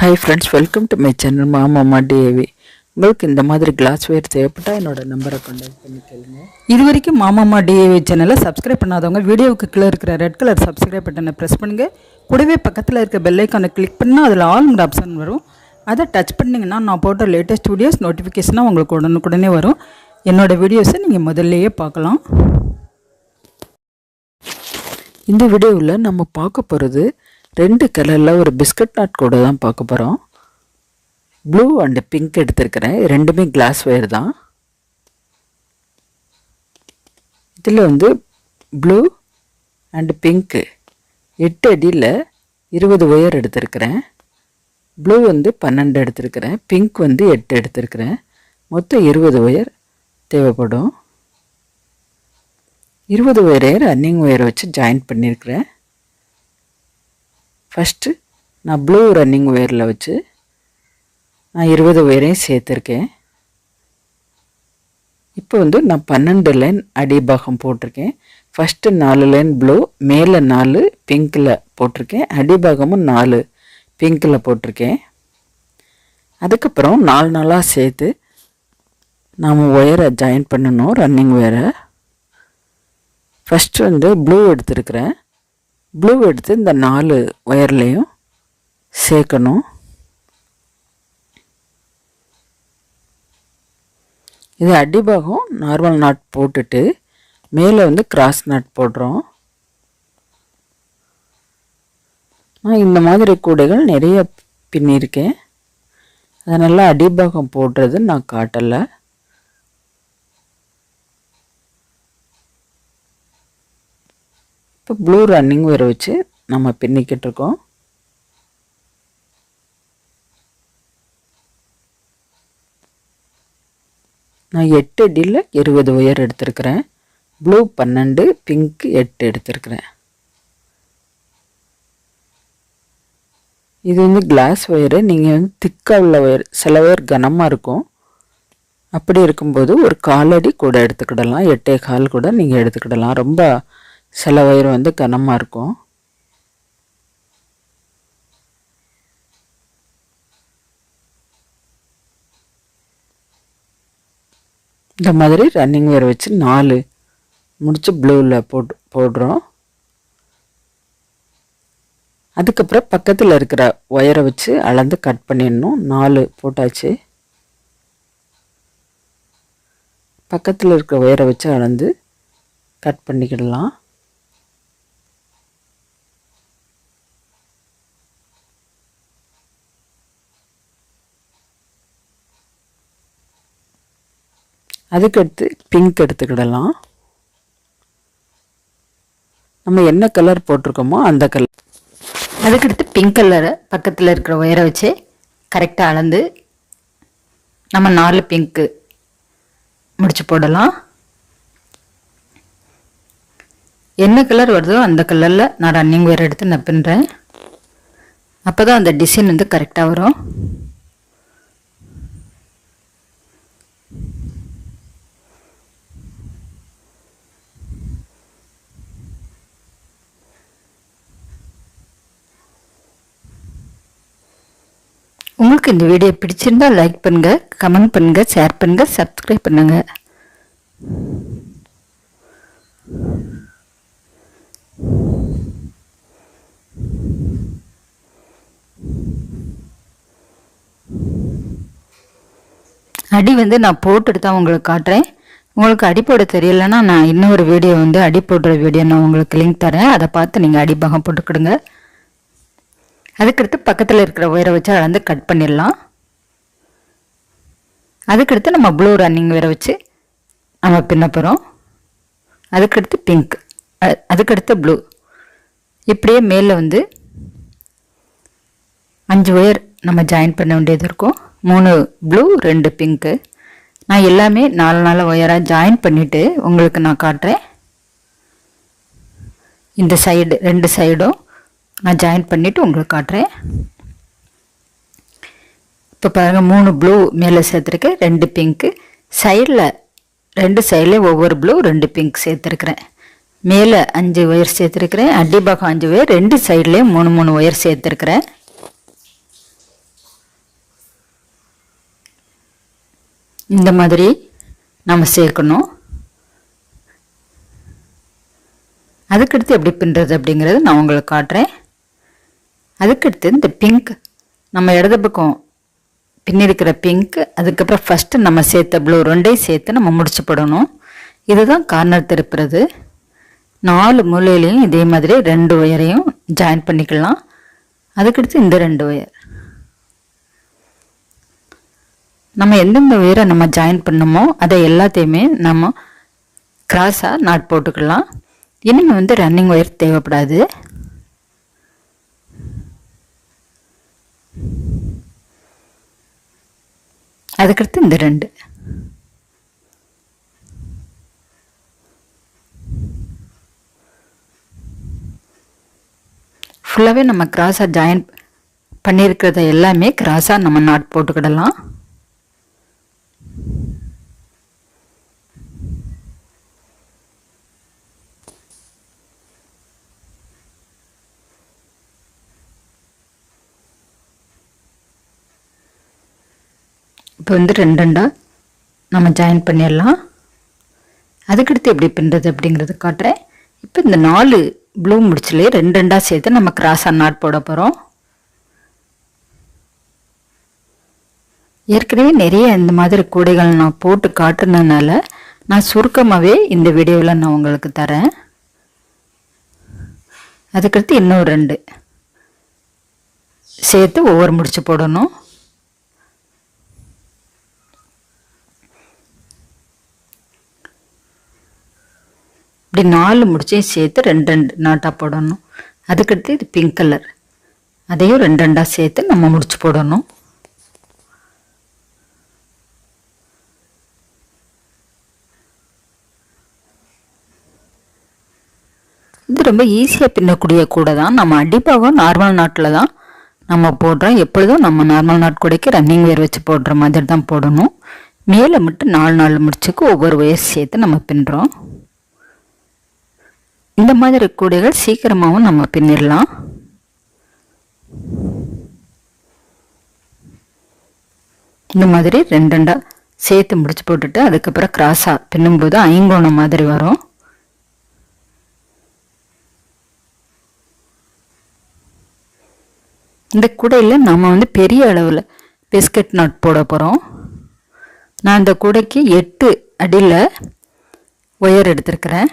Hi friends welcome to my channel மாமாமா DAV உங்களுக்கு இந்த மாதிரி கிளாஸ்வேர் தேவைப்பட்டால் என்னோட நம்பரை கான்டாக்ட் பண்ணி கேளுங்க. இது வரைக்கும் மாமாமா டிஏவி சேனலை சப்ஸ்கிரைப் பண்ணாதவங்க வீடியோவுக்கு கீழே இருக்கிற ரெட் கலர் சப்ஸ்கிரைப் பட்டனை ப்ரெஸ் பண்ணுங்கள் கூடவே பக்கத்தில் இருக்க பெல்லைக்கானை கிளிக் பண்ணால் அதில் ஆல்ங்கிற ஆப்ஷன் வரும். அதை டச் பண்ணிங்கன்னா நான் போட்ட லேட்டஸ்ட் வீடியோஸ் நோட்டிஃபிகேஷனாக உங்களுக்கு உடனுக்குடனே வரும். என்னோடய வீடியோஸை நீங்கள் முதல்லையே பார்க்கலாம். இந்த வீடியோவில் நம்ம பார்க்க போகிறது ரெண்டு கலரில் ஒரு பிஸ்கட் நாட் கூட தான் பார்க்க போகிறோம் ப்ளூ அண்டு பிங்க் எடுத்திருக்கிறேன். ரெண்டுமே கிளாஸ் ஒயர் தான். இதில் வந்து ப்ளூ அண்டு பிங்க்கு எட்டு அடியில் இருபது ஒயர் எடுத்திருக்கிறேன். ப்ளூ வந்து பன்னெண்டு எடுத்திருக்கிறேன். பிங்க் வந்து எட்டு எடுத்திருக்கிறேன். மொத்தம் இருபது ஒயர் தேவைப்படும். இருபது ஒயரே ரன்னிங் ஒயரை வச்சு ஜாயின் பண்ணியிருக்கிறேன். ஃபஸ்ட்டு நான் ப்ளூ ரன்னிங் ஒயரில் வச்சு நான் இருபது ஒயரையும் சேர்த்துருக்கேன். இப்போ வந்து நான் பன்னெண்டு லைன் அடிபாகம் போட்டிருக்கேன். ஃபஸ்ட்டு நாலு லைன் ப்ளூ மேலே நாலு பிங்க்கில் போட்டிருக்கேன். அடிபாகமும் நாலு பிங்க்கில் போட்டிருக்கேன். அதுக்கப்புறம் நாலு நாளாக சேர்த்து நாம் ஒயரை ஜாயின் பண்ணணும் ரன்னிங் ஒயரை ஃபஸ்ட்டு வந்து ப்ளூ எடுத்துருக்கிறேன். ப்ளூ எடுத்து இந்த நாலு ஒயர்லேயும் சேர்க்கணும். இது அடிபாகம் நார்மல் நாட் போட்டுட்டு மேலே வந்து கிராஸ் நாட் போடுறோம். நான் இந்த மாதிரி கூடைகள் நிறைய பின்னிருக்கேன். அதனால் அடிபாகம் போடுறது நான் காட்டலை. இப்போ ப்ளூ ரன்னிங் வேற வச்சு நம்ம பின்னிக்கிட்டு இருக்கோம். நான் எட்டு அடியில் இருபது ஒயர் எடுத்திருக்கிறேன். ப்ளூ பன்னெண்டு பிங்க் எட்டு எடுத்திருக்கிறேன். இது வந்து கிளாஸ் ஒயரு நீங்கள் வந்து திக்காக உள்ள ஒயர் சில ஒயர் கனமாக இருக்கும். அப்படி இருக்கும்போது ஒரு காலடி கூட எடுத்துக்கிடலாம். எட்டே கால் கூட நீங்கள் எடுத்துக்கிடலாம். ரொம்ப சில ஒயர் வந்து கனமாக இருக்கும். இந்த மாதிரி ரன்னிங் ஒயர் வச்சு நாலு முடித்து ப்ளூவில் போட்டு போடுறோம். அதுக்கப்புறம் பக்கத்தில் இருக்கிற ஒயரை வச்சு அளந்து கட் பண்ணிடணும். நாலு போட்டாச்சு. பக்கத்தில் இருக்கிற ஒயரை வச்சு அளந்து கட் பண்ணிக்கிடலாம். அதுக்கடுத்து பிங்க் எடுத்துக்கிடலாம். நம்ம என்ன கலர் போட்டிருக்கோமோ அந்த கலர் அதுக்கடுத்து பிங்க் கலரை பக்கத்தில் இருக்கிற ஒயரை வச்சு கரெக்டாக அளந்து நம்ம நாலு பிங்க்கு முடிச்சு போடலாம். என்ன கலர் வருதோ அந்த கலரில் நான் ரன்னிங் ஒயர் எடுத்து நான் பின்னுறேன் அப்போ தான் அந்த டிசைன் வந்து கரெக்டாக வரும். உங்களுக்கு இந்த வீடியோ பிடிச்சிருந்தா லைக் பண்ணுங்க கமெண்ட் பண்ணுங்க ஷேர் பண்ணுங்க சப்ஸ்கிரைப் பண்ணுங்க. அடி வந்து நான் போட்டுட்டு தான் உங்களுக்கு காட்டுறேன். உங்களுக்கு அடி போட தெரியலன்னா நான் இன்னொரு வீடியோ வந்து அடி போடுற வீடியோ நான் உங்களுக்கு லிங்க் தரேன். அதை பார்த்து நீங்கள் அடிபாகம் போட்டுக்கிடுங்க. அதுக்கடுத்து பக்கத்தில் இருக்கிற ஒயரை வச்சு அளந்து கட் பண்ணிடலாம். அதுக்கடுத்து நம்ம ப்ளூ ரன்னிங் வேற வச்சு நம்ம பின்ன போகிறோம் அதுக்கடுத்து பிங்க் அதுக்கடுத்து ப்ளூ இப்படியே மேலே வந்து அஞ்சு ஒயர் நம்ம ஜாயின் பண்ண வேண்டியது இருக்கும். மூணு ப்ளூ ரெண்டு பிங்க்கு நான் எல்லாமே நாலு நாலு ஒயராக ஜாயின் பண்ணிவிட்டு உங்களுக்கு நான் காட்டுறேன். இந்த சைடு ரெண்டு சைடும் நான் ஜாயின் பண்ணிவிட்டு உங்களுக்கு காட்டுறேன். இப்போ பாருங்கள் மூணு ப்ளூ மேலே சேர்த்துருக்கேன் ரெண்டு பிங்க்கு சைடில் ரெண்டு சைட்லேயும் ஒவ்வொரு ப்ளூ ரெண்டு பிங்க் சேர்த்துருக்குறேன். மேலே அஞ்சு ஒயர் சேர்த்துருக்குறேன் அடிபாகம் அஞ்சு ஒயர் ரெண்டு சைட்லேயும் மூணு மூணு ஒயர் சேர்த்துருக்குறேன். இந்த மாதிரி நம்ம சேர்க்கணும். அதுக்கடுத்து எப்படி பின்னுறது அப்படிங்கிறது நான் உங்களுக்கு காட்டுறேன். அதுக்கடுத்து இந்த பிங்க் நம்ம இடது பக்கம் பின்னிருக்கிற பிங்க் அதுக்கப்புறம் ஃபஸ்ட்டு நம்ம சேர்த்த ப்ளூ ரெண்டையும் சேர்த்து நம்ம முடிச்சு போடணும். இதுதான் கார்னர் திருப்புறது. நாலு மூலையிலையும் இதே மாதிரி ரெண்டு ஒயரையும் ஜாயின் பண்ணிக்கலாம். அதுக்கடுத்து இந்த ரெண்டு ஒயர் நம்ம எந்தெந்த ஒயரை நம்ம ஜாயின் பண்ணமோ அதை எல்லாத்தையுமே நம்ம கிராஸாக நாட் போட்டுக்கலாம். இனிமேல் வந்து ரன்னிங் ஒயர் தேவைப்படாது. அதுக்கடுத்து இந்த ரெண்டு. ஃபுல்லாகவே நம்ம கிராஸாக ஜாயின் பண்ணியிருக்கிறத எல்லாமே கிராஸாக நம்ம நாட் போட்டுக்கிடலாம். இப்போ வந்து ரெண்டு ரெண்டாக நம்ம ஜாயின் பண்ணிடலாம். அதுக்கடுத்து எப்படி பின்னுறது அப்படிங்கிறது காட்டுறேன். இப்போ இந்த நாலு ப்ளூ முடிச்சுலேயே ரெண்டு ரெண்டாக சேர்த்து நம்ம கிராஸாக நாட் போட போகிறோம் ஏற்கனவே நிறைய இந்த மாதிரி கூடைகள் நான் போட்டு காட்டுனதுனால நான் சுருக்கமாகவே இந்த வீடியோவில் நான் உங்களுக்கு தரேன். அதுக்கடுத்து இன்னும் ரெண்டு சேர்த்து ஒவ்வொரு முடிச்சு போடணும். இப்படி நாலு முடிச்சையும் சேர்த்து ரெண்டு ரெண்டு நாட்டாக போடணும். அதுக்கடுத்து இது பிங்க் கலர் அதையும் ரெண்டு ரெண்டாக சேர்த்து நம்ம முடிச்சு போடணும். இது ரொம்ப ஈஸியாக பின்னக்கூடிய கூட தான். நம்ம அடிப்பாகம் நார்மல் நாட்டில் தான் நம்ம போடுறோம். எப்பொழுதும் நம்ம நார்மல் நாட் கூடைக்கு ரன்னிங் வேர் வச்சு போடுற மாதிரி தான் போடணும். மேலே மட்டும் நாலு நாலு முடிச்சுக்கு ஒவ்வொரு வயசு சேர்த்து நம்ம பின்னுறோம். இந்த மாதிரி கூடைகள் சீக்கிரமாகவும் நம்ம பின்னிடலாம். இந்த மாதிரி ரெண்டு ரெண்டா சேர்த்து முடிச்சு போட்டுட்டு அதுக்கப்புறம் கிராஸாக பின்னும்போது ஐங்கோணம் மாதிரி வரும். இந்த கூடையில் நம்ம வந்து பெரிய அளவில் பிஸ்கட் நட் போட போகிறோம் நான் இந்த கூடைக்கு எட்டு அடியில் ஒயர் எடுத்திருக்கிறேன்.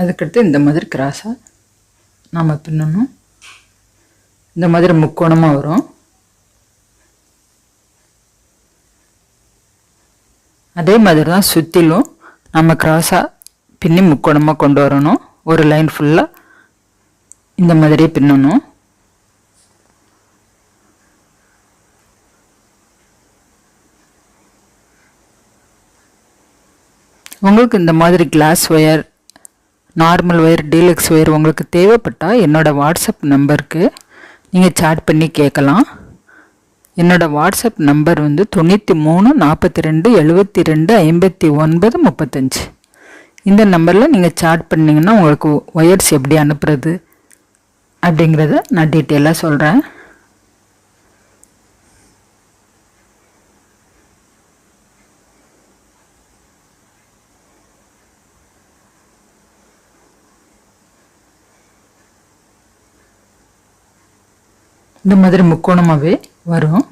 அதுக்கடுத்து இந்த மாதிரி கிராஸாக நாம் பின்னணும். இந்த மாதிரி முக்கோணமாக வரும். அதே மாதிரி தான் சுற்றிலும் நம்ம கிராஸாக பின்னி முக்கோணமாக கொண்டு வரணும். ஒரு லைன் ஃபுல்லாக இந்த மாதிரியே பின்னணும். உங்களுக்கு இந்த மாதிரி glass wire normal wire deluxe wire உங்களுக்கு தேவைப்பட்டால் என்னோடய வாட்ஸ்அப் நம்பருக்கு நீங்கள் சாட் பண்ணி கேட்கலாம். என்னோடய வாட்ஸ்அப் நம்பர் வந்து தொண்ணூற்றி மூணு நாற்பத்தி ரெண்டு எழுபத்தி ரெண்டு ஐம்பத்தி ஒன்பது முப்பத்தஞ்சு. இந்த நம்பரில் நீங்கள் சாட் பண்ணிங்கன்னா உங்களுக்கு ஒயர்ஸ் எப்படி அனுப்புறது அப்படிங்கிறத நான் டீட்டெயிலாக சொல்கிறேன் இந்த மாதிரி முக்கோணமாகவே வரும்.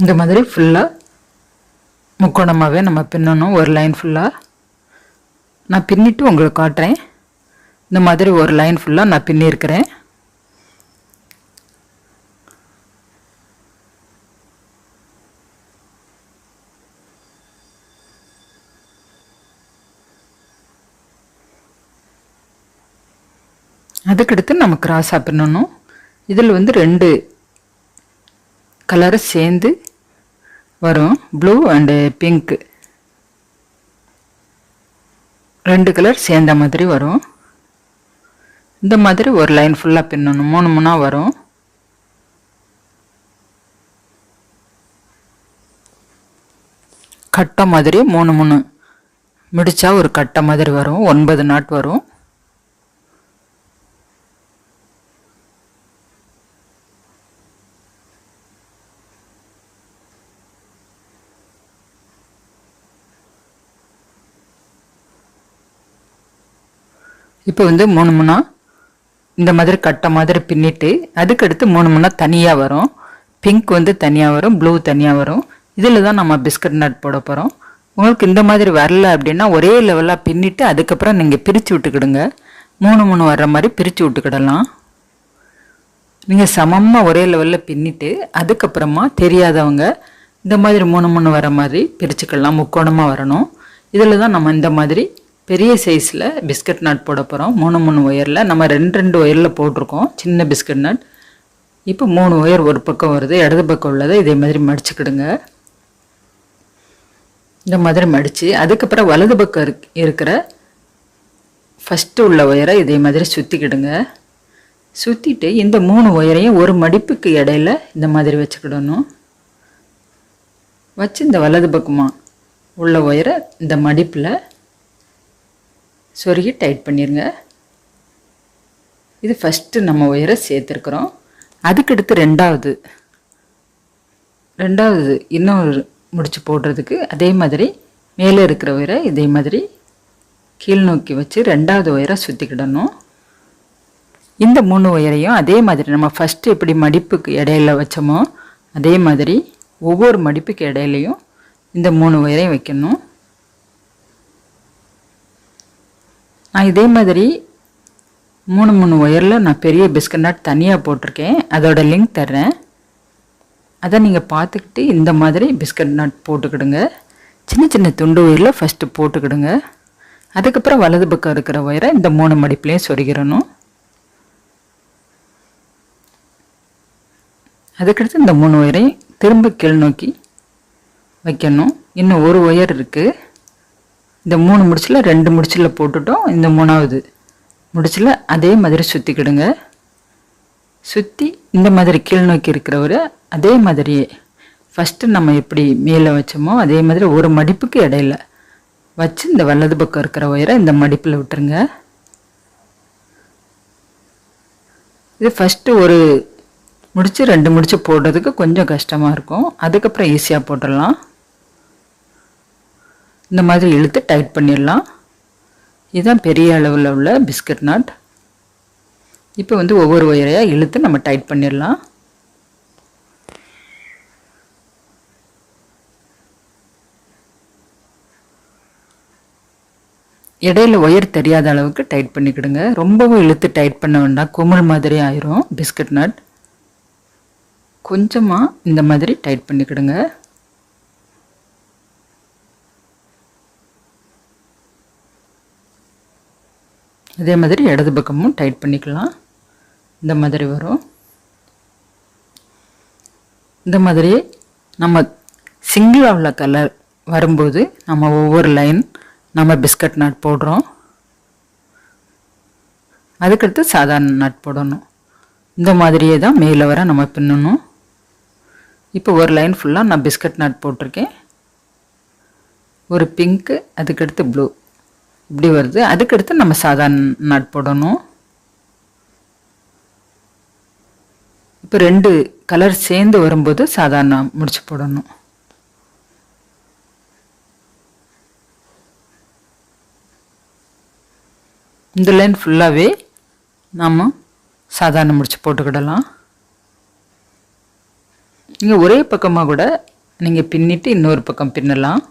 இந்த மாதிரி ஃபுல்லாக முக்கோணமாகவே நம்ம பின்னணும். ஒரு லைன் ஃபுல்லாக நான் பின்னிட்டு உங்களுக்கு காட்டுறேன். இந்த மாதிரி ஒரு லைன் ஃபுல்லாக நான் பின்னியிருக்கிறேன். அதுக்கடுத்து நம்ம கிராஸாக பின்னணும். இதில் வந்து ரெண்டு கலரை சேர்ந்து வரும். ப்ளூ அண்டு பிங்க்கு ரெண்டு கலர் சேர்ந்த மாதிரி வரும். இந்த மாதிரி ஒரு லைன் ஃபுல்லாக பின்னணும். மூணு மூணாக வரும். கட்டை மாதிரி மூணு மூணு. முடித்தா ஒரு கட்டை மாதிரி வரும். ஒன்பது நாட் வரும். இப்போ வந்து மூணு மூணாக இந்த மாதிரி கட்டை மாதிரி பின்னிட்டு அதுக்கடுத்து மூணு மூணாக தனியாக வரும். பிங்க் வந்து தனியாக வரும் ப்ளூ தனியாக வரும். இதில் தான் நம்ம பிஸ்கட் நட் போட போகிறோம் உங்களுக்கு இந்த மாதிரி வரல அப்படின்னா ஒரே லெவலாக பின்னிட்டு அதுக்கப்புறம் நீங்கள் பிரித்து விட்டுக்கிடுங்க. மூணு மூணு வர்ற மாதிரி பிரித்து விட்டுக்கிடலாம். நீங்கள் சமமாக ஒரே லெவலில் பின்னிட்டு அதுக்கப்புறமா தெரியாதவங்க இந்த மாதிரி மூணு மூணு வர மாதிரி பிரிச்சுக்கலாம் முக்கோணமாக வரணும். இதில் தான் நம்ம இந்த மாதிரி பெரிய சைஸில் பிஸ்கட் நட் போட போகிறோம் மூணு மூணு ஒயரில். நம்ம ரெண்டு ரெண்டு ஒயரில் போட்டிருக்கோம். சின்ன பிஸ்கட் நட். இப்போ மூணு ஒயர் ஒரு பக்கம் வருது இடது பக்கம் உள்ளதை. இதே மாதிரி மடிச்சுக்கிடுங்க. இந்த மாதிரி மடித்து அதுக்கப்புறம் வலது பக்கம் இருக் இருக்கிற ஃபஸ்ட்டு உள்ள ஒயரை இதே மாதிரி சுற்றிக்கிடுங்க சுற்றிட்டு இந்த மூணு ஒயரையும் ஒரு மடிப்புக்கு இடையில இந்த மாதிரி வச்சுக்கிடணும். வச்சு இந்த வலது பக்கமாக உள்ள ஒயரை இந்த மடிப்பில் சொருகி டைட் பண்ணிடுங்க இது ஃபஸ்ட்டு நம்ம ஒயரை சேர்த்துருக்குறோம். அதுக்கடுத்து ரெண்டாவது. ரெண்டாவது இன்னொரு முடிச்சு போடுறதுக்கு அதே மாதிரி மேலே இருக்கிற ஒயரை இதே மாதிரி கீழ் நோக்கி வச்சு ரெண்டாவது ஒயரை சுற்றிக்கிடணும் இந்த மூணு ஒயரையும் அதே மாதிரி நம்ம ஃபஸ்ட்டு எப்படி மடிப்புக்கு இடையில வச்சோமோ அதே மாதிரி ஒவ்வொரு மடிப்புக்கு இடையிலையும் இந்த மூணு ஒயரையும் வைக்கணும். நான் இதே மாதிரி மூணு மூணு ஒயரில் நான் பெரிய பிஸ்கட் நட் தனியாக போட்டிருக்கேன். அதோட லிங்க் தர்றேன். அதை நீங்கள் பார்த்துக்கிட்டு இந்த மாதிரி பிஸ்கட் நட் போட்டுக்கிடுங்க. சின்ன சின்ன துண்டு ஒயரில் ஃபஸ்ட்டு போட்டுக்கிடுங்க. அதுக்கப்புறம் வலது பக்கம் இருக்கிற ஒயரை இந்த மூணு மடிப்புலேயும் சொருகிடணும். அதுக்கடுத்து இந்த மூணு ஒயரையும் திரும்ப கீழ் நோக்கி வைக்கணும். இன்னும் ஒரு ஒயர் இருக்குது இந்த மூணு முடிச்சில் ரெண்டு முடிச்சில் போட்டுட்டோம். இந்த மூணாவது முடிச்சில் அதே மாதிரி சுற்றிக்கிடுங்க சுற்றி இந்த மாதிரி கீழ் நோக்கி இருக்கிறவரை அதே மாதிரியே ஃபஸ்ட்டு நம்ம எப்படி மேலே வச்சோமோ அதே மாதிரி ஒரு மடிப்புக்கு இடையில வச்சு இந்த வலது பக்கம் இருக்கிற ஒயரை இந்த மடிப்பில் விட்டுருங்க. இது ஃபஸ்ட்டு ஒரு முடிச்சு ரெண்டு முடிச்சு போடுறதுக்கு கொஞ்சம் கஷ்டமாக இருக்கும். அதுக்கப்புறம் ஈஸியாக போட்டுடலாம். இந்த மாதிரி இழுத்து டைட் பண்ணிடலாம். இதுதான் பெரிய அளவில் உள்ள பிஸ்கட் நாட் இப்போ வந்து ஒவ்வொரு ஒயரையாக இழுத்து நம்ம டைட் பண்ணிடலாம். இடையில ஒயர் தெரியாத அளவுக்கு டைட் பண்ணிக்கிடுங்க. ரொம்பவும் இழுத்து டைட் பண்ண வேண்டாம். குமிழ் மாதிரி ஆயிரும் பிஸ்கட் நட் கொஞ்சமாக இந்த மாதிரி டைட் பண்ணிக்கிடுங்க. இதே மாதிரி இடது பக்கமும் டைட் பண்ணிக்கலாம். இந்த மாதிரி வரும். இந்த மாதிரி நம்ம சிங்கிளாக உள்ள கலர் வரும்போது நம்ம ஒவ்வொரு லைன் நம்ம பிஸ்கட் நட் போடுறோம். அதுக்கடுத்து சாதாரண நட் போடணும். இந்த மாதிரியே தான் மேலே வர நம்ம பின்னணும். இப்போ ஒரு லைன் ஃபுல்லாக நான் பிஸ்கட் நட் போட்டிருக்கேன். ஒரு பிங்க்கு அதுக்கடுத்து ப்ளூ இப்படி வருது. அதுக்கடுத்து நம்ம சாதாரண நட் போடணும். இப்போ ரெண்டு கலர் சேர்ந்து வரும்போது சாதாரண முடிச்சு போடணும். இந்த லைன் ஃபுல்லாகவே நாம் சாதாரண முடிச்சு போட்டுக்கிடலாம். நீங்கள் ஒரே பக்கமாக கூட நீங்கள் பின்னிட்டு இன்னொரு பக்கம் பின்னலாம்.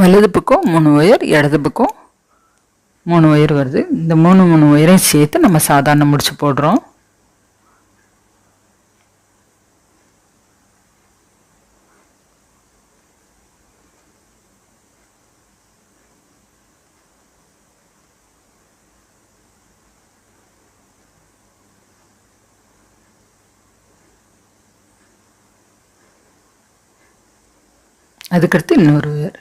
வலது பக்கம் மூணு ஒயர் இடது பக்கம் மூணு ஒயர் வருது. இந்த மூணு மூணு ஒயரையும் சேர்த்து நம்ம சாதாரண முடிச்சு போடுறோம். அதுக்கடுத்து இன்னொரு ஒயர்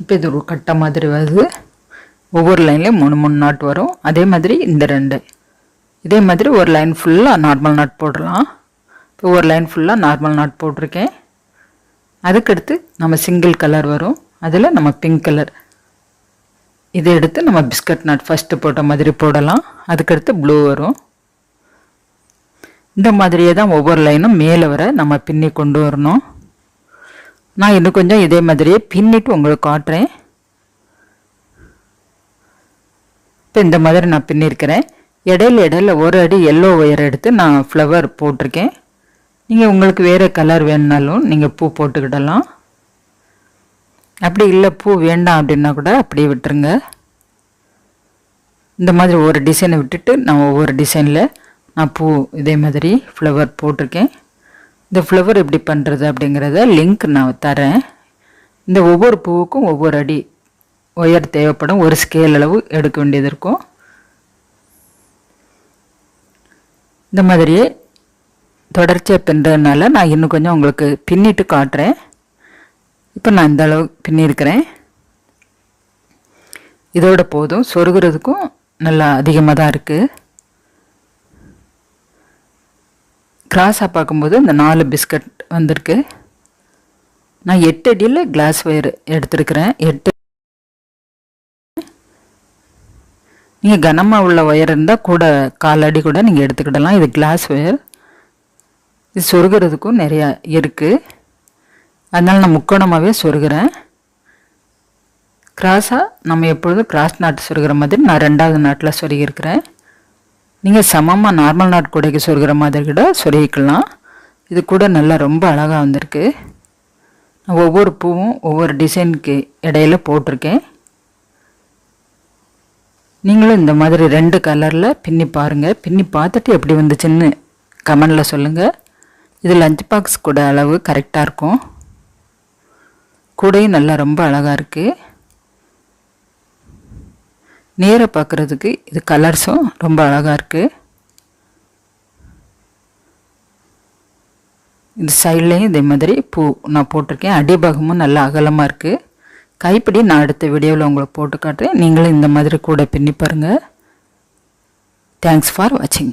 இப்போ இது ஒரு கட்டை மாதிரி வருது. ஒவ்வொரு லைன்லேயும் மூணு மூணு நாட் வரும். அதே மாதிரி இந்த ரெண்டு. இதே மாதிரி ஒரு லைன் ஃபுல்லாக நார்மல் நாட் போடலாம். இப்போ ஒரு லைன் ஃபுல்லாக நார்மல் நாட் போட்டிருக்கேன். அதுக்கடுத்து நம்ம சிங்கிள் கலர் வரும். அதில் நம்ம பிங்க் கலர் இதை எடுத்து நம்ம பிஸ்கட் நாட் ஃபஸ்ட்டு போட்ட மாதிரி போடலாம். அதுக்கடுத்து ப்ளூ வரும். இந்த மாதிரியே தான் ஒவ்வொரு லைனும் மேலே வர நம்ம பின்னி கொண்டு வரணும். நான் இன்னும் கொஞ்சம் இதே மாதிரியே பின்னிட்டு உங்களுக்கு காட்டுறேன். இப்போ இந்த மாதிரி நான் பின்னிருக்கிறேன். இடையில இடையில ஒரு அடி எல்லோ ஒயர் எடுத்து நான் ஃப்ளவர் போட்டிருக்கேன். நீங்கள் உங்களுக்கு வேறு கலர் வேணுனாலும் நீங்கள் பூ போட்டுக்கிடலாம். அப்படி இல்லை பூ வேண்டாம் அப்படின்னா கூட அப்படியே விட்டுருங்க. இந்த மாதிரி ஒரு டிசைனை விட்டுட்டு நான் ஒவ்வொரு டிசைனில் நான் பூ இதே மாதிரி ஃப்ளவர் போட்டிருக்கேன். இந்த ஃப்ளவர் எப்படி பண்ணுறது அப்படிங்கிறத லிங்க் நான் தரேன். இந்த ஒவ்வொரு பூவுக்கும் ஒவ்வொரு அடி ஒயர் தேவைப்படும். ஒரு ஸ்கேல் அளவு எடுக்க வேண்டியது இருக்கும். இந்த மாதிரியே தொடர்ச்சியாக பின்னுறதுனால நான் இன்னும் கொஞ்சம் உங்களுக்கு பின்னிட்டு காட்டுறேன். இப்போ நான் இந்த அளவு பின்னிருக்கிறேன். இதோட போதும். சொருகிறதுக்கும் நல்லா அதிகமாக தான் இருக்குது கிராஸாக பார்க்கும்போது இந்த நாலு பிஸ்கட் வந்திருக்கு. நான் எட்டு அடியில் கிளாஸ் ஒயர் எடுத்துருக்கிறேன். எட்டு நீங்கள் கனமாக உள்ள ஒயர் இருந்தால் கூட கால் அடி கூட நீங்கள் எடுத்துக்கிடலாம். இது கிளாஸ் ஒயர் இது சொருகிறதுக்கும் நிறையா இருக்குது அதனால் நான் முக்கோணமாகவே சொருகிறேன். கிராஸாக நம்ம எப்பொழுதும் கிராஸ் நாட்டு சொருகிற மாதிரி நான் ரெண்டாவது நாட்டில் சொருகியிருக்கிறேன். நீங்கள் சமமாக நார்மல் நாட் கூடைக்கு சொருகிற மாதிரி கூட சொருகிக்கலாம் இது கூட நல்லா ரொம்ப அழகாக வந்திருக்கு. நான் ஒவ்வொரு பூவும் ஒவ்வொரு டிசைனுக்கு இடையில போட்டிருக்கேன். நீங்களும் இந்த மாதிரி ரெண்டு கலரில் பின்னி பாருங்கள் பின்னி பார்த்துட்டு எப்படி வந்துச்சுன்னு கமெண்டில் சொல்லுங்கள் இது லஞ்ச் பாக்ஸ் கூட அளவு கரெக்டாக இருக்கும். கூடையும் நல்லா ரொம்ப அழகாக இருக்குது நேராக பார்க்குறதுக்கு இது கலர்ஸும் ரொம்ப அழகாக இருக்குது இந்த சைட்லேயும் இதே மாதிரி பூ நான் போட்டிருக்கேன். அடிபாகமும் நல்லா அகலமாக இருக்குது கைப்பிடி நான் அடுத்த வீடியோவில் உங்களுக்கு போட்டு காட்டுறேன். நீங்களும் இந்த மாதிரி கூட பின்னி பாருங்கள் தேங்க்ஸ் ஃபார் வாட்சிங்